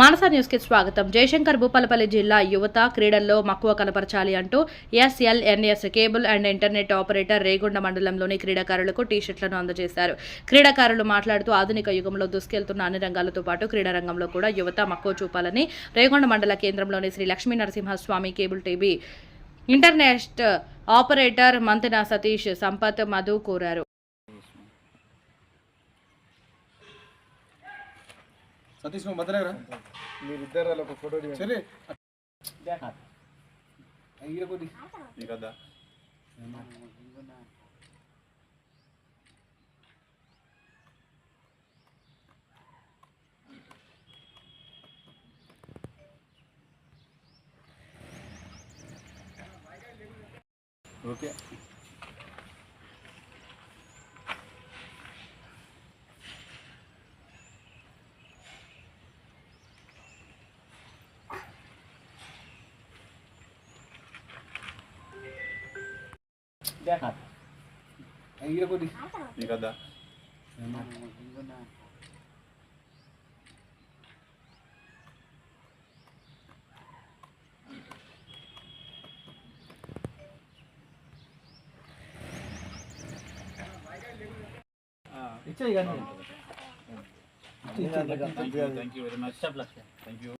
మానస న్యూస్కి స్వాగతం. జయశంకర్ భూపాలపల్లి జిల్లా యువత క్రీడల్లో మక్కువ కనపరచాలి అంటూ SLNS cable and internet operator Regonda మండలంలోని క్రీడాకారులకు టీషర్ట్లను అందజేశారు. క్రీడాకారులు మాట్లాడుతూ ఆధునిక యుగంలో దూసుకెళ్తున్న అన్ని రంగాలతో పాటు క్రీడా రంగంలో కూడా యువత మక్కువ చూపాలని రేగొండ మండల కేంద్రంలోని Shri Lakshmi Narasimhaswamy cable TV internet operator Mantena Satish Sampath Madhu కోరారు. సతీష్ నువ్వు మధ్యలేరా మీరిద్దరు ఒక ఫోటో. సరే. అయ్య కొద్ది. నీకద్దా ఓకే. అయ్య కొద్ది నీకద్దా ఇచ్చేయి కానీ thank you very much thank you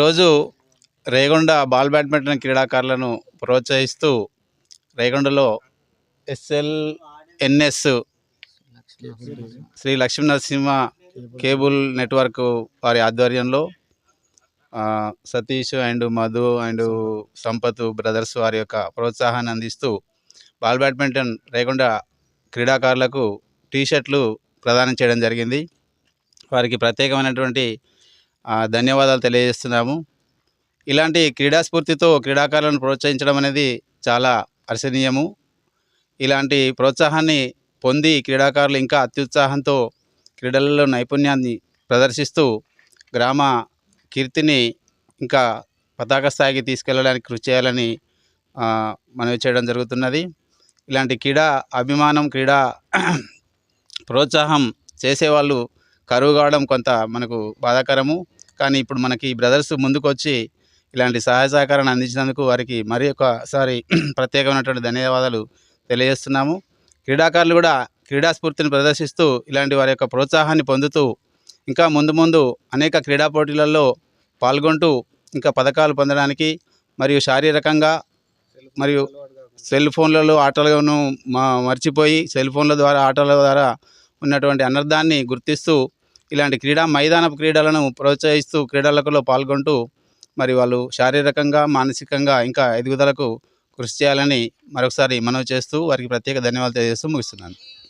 రోజు రేగొండ బాల్ బ్యాడ్మింటన్ క్రీడాకారులను ప్రోత్సహిస్తూ రేగొండలో SLNS Shri Lakshmi Narasimha cable network వారి ఆధ్వర్యంలో Satish and Madhu and Sampath brothers వారి యొక్క ప్రోత్సాహాన్ని అందిస్తూ బాల్ బ్యాడ్మింటన్ రేగొండ క్రీడాకారులకు టీషర్ట్లు ప్రదానం చేయడం జరిగింది. వారికి ప్రత్యేకమైనటువంటి ధన్యవాదాలు తెలియజేస్తున్నాము. ఇలాంటి క్రీడాస్ఫూర్తితో క్రీడాకారులను ప్రోత్సహించడం అనేది చాలా హర్షణీయము ఇలాంటి ప్రోత్సాహాన్ని పొంది క్రీడాకారులు ఇంకా అత్యుత్సాహంతో క్రీడలలో నైపుణ్యాన్ని ప్రదర్శిస్తూ గ్రామ కీర్తిని ఇంకా పతాక స్థాయికి తీసుకెళ్ళడానికి కృషి చేయాలని మనవి చేయడం జరుగుతున్నది. ఇలాంటి క్రీడా అభిమానం క్రీడా ప్రోత్సాహం చేసేవాళ్ళు కరువు కావడం కొంత మనకు బాధాకరము. కానీ ఇప్పుడు మనకి బ్రదర్స్ ముందుకొచ్చి ఇలాంటి సహాయ సహకారాన్ని అందించినందుకు వారికి మరి ఒకసారి ప్రత్యేకమైనటువంటి ధన్యవాదాలు తెలియజేస్తున్నాము. క్రీడాకారులు కూడా క్రీడా స్ఫూర్తిని ప్రదర్శిస్తూ ఇలాంటి వారి యొక్క ప్రోత్సాహాన్ని పొందుతూ ఇంకా ముందు ముందు అనేక క్రీడా పోటీలలో పాల్గొంటూ ఇంకా పథకాలు పొందడానికి మరియు శారీరకంగా మరియు సెల్ ఫోన్లలో ఆటలను మా మర్చిపోయి సెల్ ఫోన్ల ద్వారా ఆటల ద్వారా ఉన్నటువంటి అనర్థాన్ని గుర్తిస్తూ ఇలాంటి క్రీడా మైదానపు క్రీడలను ప్రోత్సహిస్తూ క్రీడలలో పాల్గొంటూ మరి వాళ్ళు శారీరకంగా మానసికంగా ఇంకా ఎదుగుదలకు కృషి చేయాలని మరొకసారి మనవి చేస్తూ వారికి ప్రత్యేక ధన్యవాదాలు తెలియజేస్తూ ముగిస్తున్నాను.